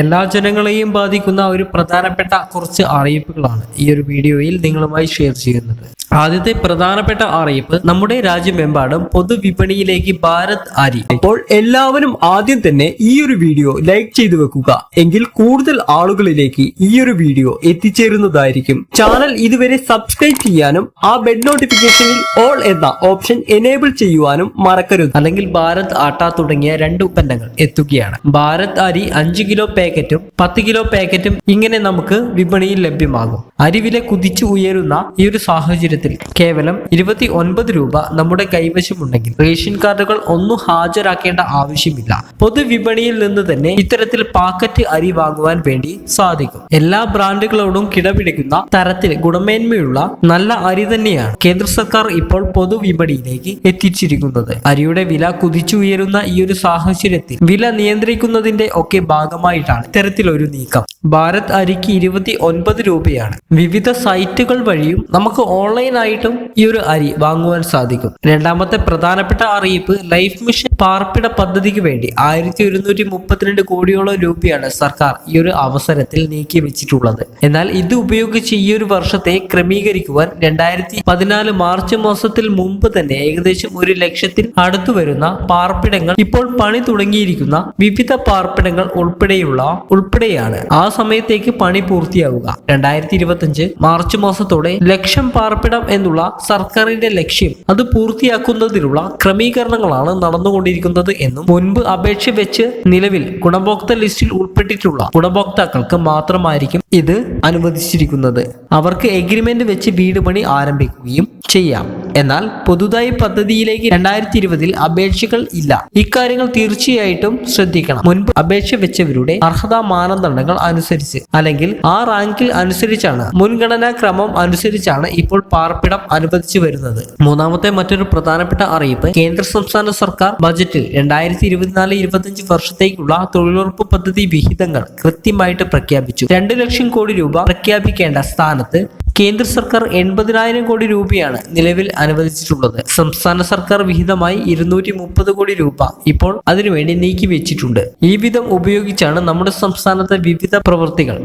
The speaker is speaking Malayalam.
എല്ലാ ജനങ്ങളെയും ബാധിക്കുന്ന ഒരു പ്രധാനപ്പെട്ട കുറച്ച് അറിയിപ്പുകളാണ് ഈ ഒരു വീഡിയോയിൽ നിങ്ങളുമായി ഷെയർ ചെയ്യുന്നത്. ആദ്യത്തെ പ്രധാനപ്പെട്ട അറിയിപ്പ് നമ്മുടെ രാജ്യമെമ്പാടും പൊതുവിപണിയിലേക്ക് ഭാരത് അരി അപ്പോൾ എല്ലാവരും ആദ്യം തന്നെ ഈ ഒരു വീഡിയോ ലൈക്ക് ചെയ്തു വെക്കുക. എങ്കിൽ കൂടുതൽ ആളുകളിലേക്ക് ഈ ഒരു വീഡിയോ എത്തിച്ചേരുന്നതായിരിക്കും. ചാനൽ ഇതുവരെ സബ്സ്ക്രൈബ് ചെയ്യാനും ആ ബെഡ് നോട്ടിഫിക്കേഷനിൽ ഓൾ എന്ന ഓപ്ഷൻ എനേബിൾ ചെയ്യുവാനും മറക്കരുത്. അല്ലെങ്കിൽ ഭാരത് ആട്ട തുടങ്ങിയ രണ്ട് ഉൽപ്പന്നങ്ങൾ എത്തുകയാണ്. ഭാരത് അരി അഞ്ച് കിലോ പാക്കറ്റും പത്ത് കിലോ പാക്കറ്റും ഇങ്ങനെ നമുക്ക് വിപണിയിൽ ലഭ്യമാകും. അരിവിലെ കുതിച്ചു ഉയരുന്ന ഈ ഒരു സാഹചര്യത്തിൽ കേവലം ഇരുപത്തി ഒൻപത് രൂപ നമ്മുടെ കൈവശമുണ്ടെങ്കിൽ റേഷൻ കാർഡുകൾ ഒന്നും ഹാജരാക്കേണ്ട ആവശ്യമില്ല. പൊതുവിപണിയിൽ നിന്ന് തന്നെ ഇത്തരത്തിൽ പാക്കറ്റ് അരി വാങ്ങുവാൻ വേണ്ടി സാധിക്കും. എല്ലാ ബ്രാൻഡുകളോടും കിടപിടിക്കുന്ന തരത്തിൽ ഗുണമേന്മയുള്ള നല്ല അരി തന്നെയാണ് കേന്ദ്ര സർക്കാർ ഇപ്പോൾ പൊതുവിപണിയിലേക്ക് എത്തിച്ചിരിക്കുന്നത്. അരിയുടെ വില കുതിച്ചുയരുന്ന ഈ ഒരു സാഹചര്യത്തിൽ വില നിയന്ത്രിക്കുന്നതിന്റെ ഒക്കെ ഭാഗമായിട്ടാണ് ഇത്തരത്തിലൊരു നീക്കം. ഭാരത് അരിക്ക് ഇരുപത്തി ഒൻപത് രൂപയാണ്. വിവിധ സൈറ്റുകൾ വഴിയും നമുക്ക് ഓൺലൈനായിട്ടും ഈ ഒരു അരി വാങ്ങുവാൻ സാധിക്കും. രണ്ടാമത്തെ പ്രധാനപ്പെട്ട അറിയിപ്പ് ലൈഫ് മിഷൻ പാർപ്പിട പദ്ധതിക്ക് വേണ്ടി ആയിരത്തി ഒരുന്നൂറ്റി മുപ്പത്തിരണ്ട് കോടിയോളം രൂപയാണ് സർക്കാർ ഈ ഒരു അവസരത്തിൽ നീക്കി വെച്ചിട്ടുള്ളത്. എന്നാൽ ഇത് ഉപയോഗിച്ച് ഈ ഒരു വർഷത്തെ ക്രമീകരിക്കുവാൻ രണ്ടായിരത്തി പതിനാല് മാർച്ച് മാസത്തിൽ മുമ്പ് തന്നെ ഏകദേശം ഒരു ലക്ഷത്തിൽ അടുത്തു വരുന്ന പാർപ്പിടങ്ങൾ ഇപ്പോൾ പണി തുടങ്ങിയിരിക്കുന്ന വിവിധ പാർപ്പിടങ്ങൾ ഉൾപ്പെടെയുള്ള ഉൾപ്പെടെയാണ്. ആ സമയത്തേക്ക് പണി പൂർത്തിയാവുക. രണ്ടായിരത്തി ഇരുപത്തിയഞ്ച് മാർച്ച് മാസത്തോടെ ലക്ഷം പാർപ്പിടം എന്നുള്ള സർക്കാരിന്റെ ലക്ഷ്യം. അത് പൂർത്തിയാക്കുന്നതിനുള്ള ക്രമീകരണങ്ങളാണ് നടന്നുകൊണ്ടിരിക്കുന്നത് എന്നും മുൻപ് അപേക്ഷ വെച്ച് നിലവിൽ ഗുണഭോക്തൃ ലിസ്റ്റിൽ ഉൾപ്പെട്ടിട്ടുള്ള ഗുണഭോക്താക്കൾക്ക് മാത്രമായിരിക്കും ഇത് അനുവദിച്ചിരിക്കുന്നത്. അവർക്ക് എഗ്രിമെന്റ് വെച്ച് വീട് പണി ആരംഭിക്കുകയും ചെയ്യാം. എന്നാൽ പുതുതായി പദ്ധതിയിലേക്ക് രണ്ടായിരത്തി ഇരുപതിൽ അപേക്ഷകൾ ഇല്ല. ഇക്കാര്യങ്ങൾ തീർച്ചയായിട്ടും ശ്രദ്ധിക്കണം. മുൻപ് അപേക്ഷ വെച്ചവരുടെ അർഹതാ മാനദണ്ഡങ്ങൾ അനുസരിച്ച് അല്ലെങ്കിൽ ആ റാങ്കിൽ അനുസരിച്ചാണ് മുൻഗണനാ ക്രമം അനുസരിച്ചാണ് ഇപ്പോൾ പാർപ്പിടം അനുവദിച്ചു വരുന്നത്. മൂന്നാമത്തെ മറ്റൊരു പ്രധാനപ്പെട്ട അറിയിപ്പ് കേന്ദ്ര സംസ്ഥാന സർക്കാർ ബജറ്റിൽ രണ്ടായിരത്തി ഇരുപത്തിനാല് ഇരുപത്തിയഞ്ച് വർഷത്തേക്കുള്ള തൊഴിലുറപ്പ് പദ്ധതി വിഹിതങ്ങൾ കൃത്യമായിട്ട് പ്രഖ്യാപിച്ചു. രണ്ട് ലക്ഷം കോടി രൂപ പ്രഖ്യാപിക്കേണ്ട സ്ഥാനത്ത് കേന്ദ്ര സർക്കാർ എൺപതിനായിരം കോടി രൂപയാണ് നിലവിൽ അനുവദിച്ചിട്ടുള്ളത്. സംസ്ഥാന സർക്കാർ വിഹിതമായി ഇരുന്നൂറ്റി മുപ്പത് കോടി രൂപ ഇപ്പോൾ അതിനുവേണ്ടി നീക്കി വെച്ചിട്ടുണ്ട് ഈ വിധം ഉപയോഗിച്ചാണ് നമ്മുടെ സംസ്ഥാനത്തെ വിവിധ പ്രവൃത്തികൾ